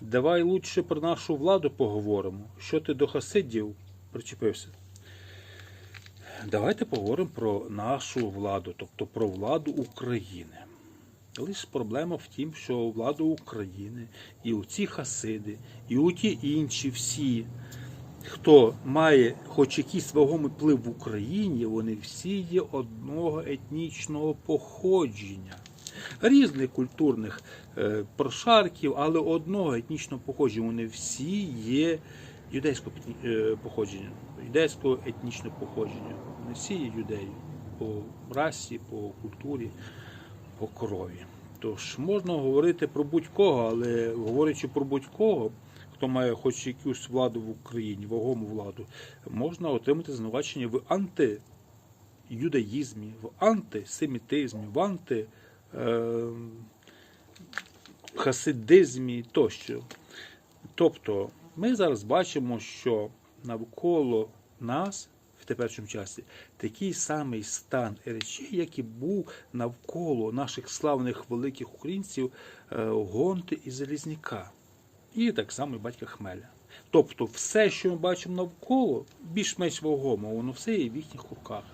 Давай лучше про нашу владу поговоримо. Що ти до хасидів причепився? Давайте поговоримо про нашу владу, тобто про владу України. Лише проблема в тім, що влада України і у ці хасиди, і у ті інші всі, хто має хоч якийсь вагомий вплив в Україні, вони всі є одного етнічного походження. Різних культурних е, прошарків, але одного етнічного походження. Вони всі є юдейського е, походження, юдейського етнічного походження. Вони всі є юдеї по расі, по культурі, по крові. Тож можна говорити про будь-кого, але говорячи про будь-кого, хто має хоч якусь владу в Україні, вагому владу, можна отримати звинувачення в антиюдаїзмі, в антисемітизмі, в анти хасидизмі тощо. Тобто ми зараз бачимо, що навколо нас в теперішньому часі такий самий стан речей, як і був навколо наших славних великих українців е, Гонти і Залізняка, і так само і батька Хмеля. Тобто, все, що ми бачимо навколо, більш-менш вагомо, воно все є в їхніх руках.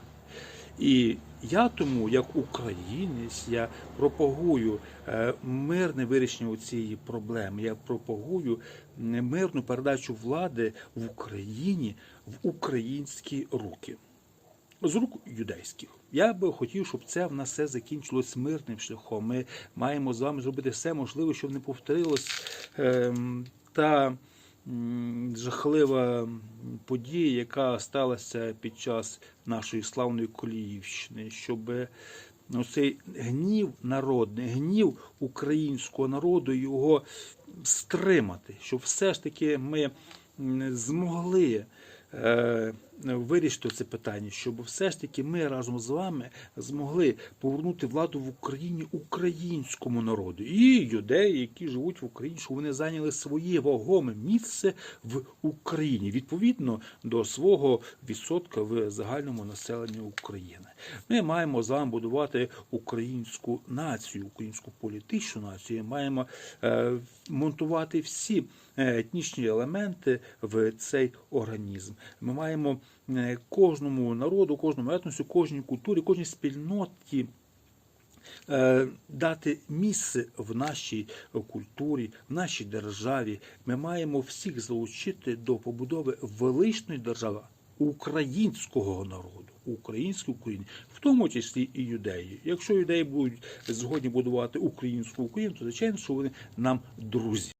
І я тому, як українець, я пропагую е, мирне вирішення цієї проблеми. Я пропагую мирну передачу влади в Україні в українські руки. З рук юдейських. Я би хотів, щоб це в нас все закінчилось мирним шляхом. Ми маємо з вами зробити все можливе, щоб не повторилось ем, та жахлива подія, яка сталася під час нашої славної Коліївщини, щоб цей гнів народний, гнів українського народу його стримати, щоб все ж таки ми змогли вирішити це питання, щоб все ж таки ми разом з вами змогли повернути владу в Україні українському народу і юдеї, які живуть в Україні, щоб вони зайняли своє вагоме місце в Україні відповідно до свого відсотка в загальному населенні України. Ми маємо з вами будувати українську націю, українську політичну націю. Маємо е, монтувати всі е, етнічні елементи в цей організм. Ми маємо е, кожному народу, кожному етносу, кожній культурі, кожній спільноті е, дати місце в нашій культурі, в нашій державі. Ми маємо всіх залучити до побудови величної держави українського народу, української України, в тому числі і юдеї. Якщо юдеї будуть згодні будувати українську Україну, то звичайно, що вони нам друзі.